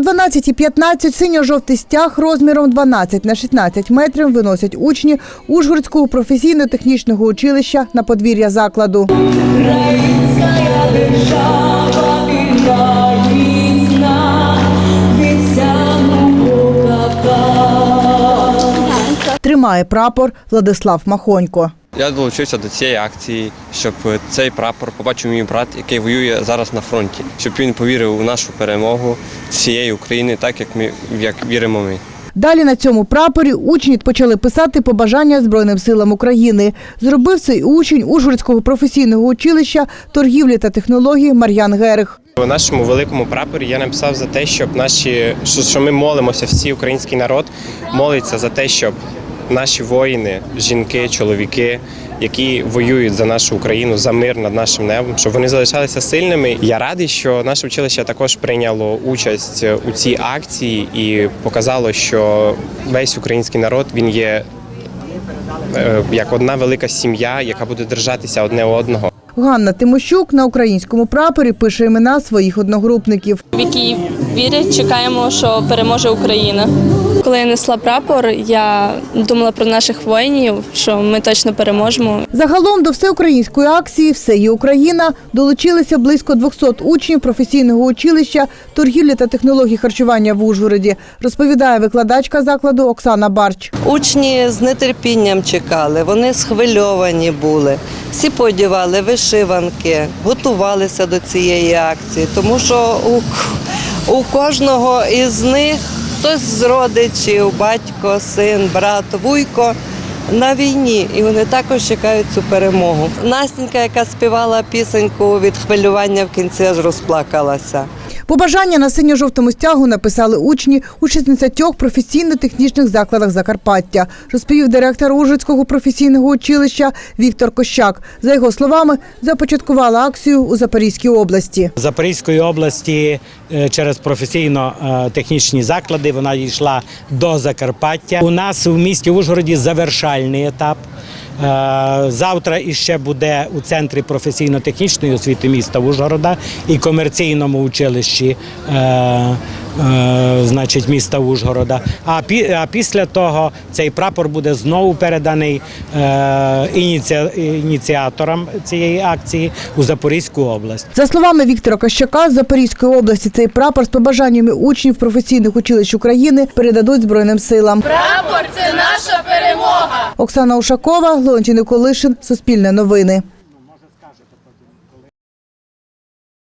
О 12.15 синьо-жовтий стяг розміром 12 на 16 метрів виносять учні Ужгородського професійно-технічного училища на подвір'я закладу. Тримає прапор Владислав Махонько. Я долучився до цієї акції, щоб цей прапор побачив мій брат, який воює зараз на фронті, щоб він повірив у нашу перемогу всієї України, так як ми як віримо ми. Далі на цьому прапорі учні почали писати побажання Збройним силам України. Зробив цей учень Ужгородського професійного училища торгівлі та технологій Мар'ян Герих. У нашому великому прапорі я написав за те, щоб наші що, що ми молимося, всі український народ молиться за те, щоб наші воїни, жінки, чоловіки, які воюють за нашу Україну, за мир над нашим небом, щоб вони залишалися сильними. Я радий, що наше училище також прийняло участь у цій акції і показало, що весь український народ він є е, як одна велика сім'я, яка буде держатися одне одного. Ганна Тимощук на українському прапорі пише імена своїх одногрупників. в якій вірять, чекаємо, що переможе Україна. Коли я несла прапор, я думала про наших воїнів, що ми точно переможемо. Загалом до всеукраїнської акції Все є Україна долучилися близько 200 учнів професійного училища торгівлі та технологій харчування в Ужгороді, розповідає викладачка закладу Оксана Барч. Учні з нетерпінням чекали, вони схвильовані були. Всі подівали вишиванки, готувалися до цієї акції, тому що у, у кожного із них хтось з родичів, батько, син, брат, вуйко на війні, і вони також чекають цю перемогу. Настенька, яка співала пісеньку від хвилювання в кінці, аж розплакалася. Побажання на синьо-жовтому стягу написали учні у 16 професійно-технічних закладах Закарпаття, розповів директор Ужгородського професійного училища Віктор Кощак. За його словами, започаткували акцію у Запорізькій області. Запорізької області е, через професійно-технічні заклади. Вона йшла до Закарпаття. У нас в місті Ужгороді завершальний етап. Е, Завтра іще буде у центрі професійно-технічної освіти міста Ужгорода і комерційному училищі. Е, Значить, міста Ужгорода. А пі- а після того цей прапор буде знову переданий е, ініці- ініціаторам цієї акції у Запорізьку область. За словами Віктора Кощака, з Запорізької області цей прапор з побажаннями учнів професійних училищ України передадуть Збройним силам. Прапор це наша перемога. Оксана Ушакова, Леонтій Николишин, Суспільне новини.